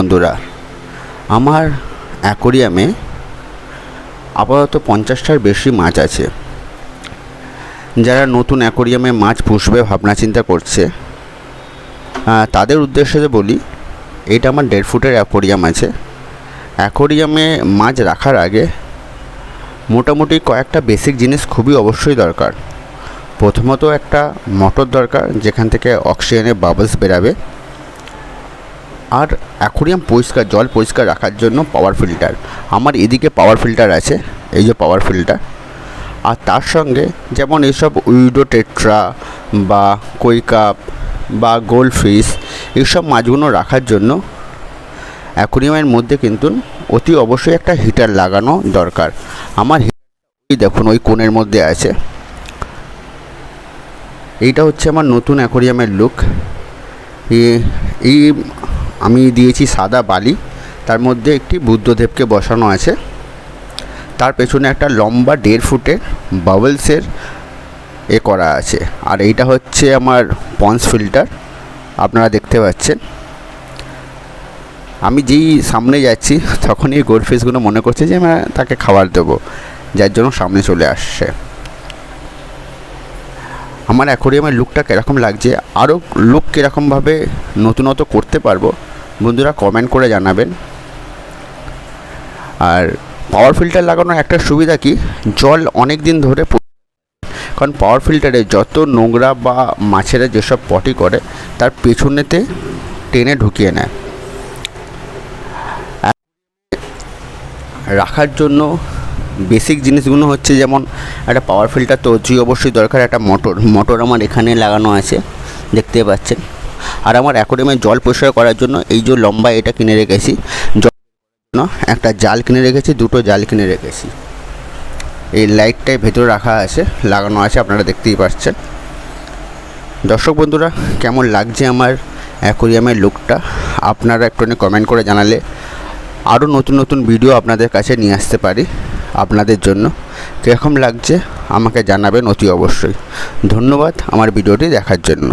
বন্ধুরা, আমার অ্যাকোরিয়ামে আপাতত পঞ্চাশটার বেশি মাছ আছে। যারা নতুন অ্যাকোরিয়ামে মাছ পুষবে, ভাবনা চিন্তা করছে তাদের উদ্দেশ্যে যে বলি, এটা আমার দেড় ফুটের অ্যাকোরিয়াম আছে। অ্যাকোরিয়ামে মাছ রাখার আগে মোটামুটি কয়েকটা বেসিক জিনিস খুবই অবশ্যই দরকার। প্রথমত একটা মোটর দরকার, যেখান থেকে অক্সিজেনের বাবলস বেরাবে। আর অ্যাকোরিয়াম পরিষ্কার, জল পরিষ্কার রাখার জন্য পাওয়ার ফিল্টার আমার এদিকে পাওয়ার ফিল্টার আছে, এই যে পাওয়ার ফিল্টার আর তার সঙ্গে যেমন এইসব উইডো টেট্রা বা কই কাপ বা গোল্ড ফিশ এইসব মাছগুলো রাখার জন্য অ্যাকোরিয়ামের মধ্যে কিন্তু অতি অবশ্যই একটা হিটার লাগানো দরকার। আমার দেখুন, ওই কোণের মধ্যে আছে। এইটা হচ্ছে আমার নতুন অ্যাকোরিয়ামের লুক এই আমি দিয়েছি সাদা বালি, তার মধ্যে একটি বুদ্ধদেবকে বসানো আছে। তার পেছনে একটা লম্বা দেড় ফুটের বাবলসের এ করা আছে। আর এইটা হচ্ছে আমার পন্স ফিল্টার, আপনারা দেখতে পাচ্ছেন। আমি যেই সামনে যাচ্ছি, তখনই এই গোল্ড ফিশগুলো মনে করছে যে আমি তাকে খাবার দেবো, যার জন্য সামনে চলে আসছে। আমার অ্যাকোরিয়ামের লুকটা কীরকম লাগছে? আরও লুক কীরকমভাবে নতুনত্ব করতে পারব? বন্ধুরা কমেন্ট করে জানাবেন। আর পাওয়ার ফিল্টার লাগানোর একটা সুবিধা কি? জল অনেক দিন ধরে কারণ পাওয়ার ফিল্টারে যত নোংরা বা মাছেরা যেসব পটি করে, তার পেছনেতে টেনে ঢুকিয়ে নেয়। রাখার জন্য বেসিক জিনিসগুলো হচ্ছে যেমন একটা পাওয়ার ফিল্টার তো অবশ্যই দরকার, একটা মোটর মোটর আমার এখানে লাগানো আছে, দেখতে পাচ্ছেন। আর আমার অ্যাকোরিয়ামে জল পরিষ্কার করার জন্য এই যে লম্বা এটা কিনে রেখেছি জন্য একটা জাল কিনে রেখেছি, দুটো জাল কিনে রেখেছি। এই লাইটটাই ভেতরে রাখা আছে, লাগানো আছে, আপনারা দেখতেই পাচ্ছেন। দর্শক বন্ধুরা, কেমন লাগছে আমার অ্যাকোরিয়ামের লুকটা? আপনারা একটুখানি কমেন্ট করে জানালে আরও নতুন নতুন ভিডিও আপনাদের কাছে নিয়ে আসতে পারি, আপনাদের জন্য। কীরকম লাগছে আমাকে জানাবেন অতি অবশ্যই। ধন্যবাদ আমার ভিডিওটি দেখার জন্য।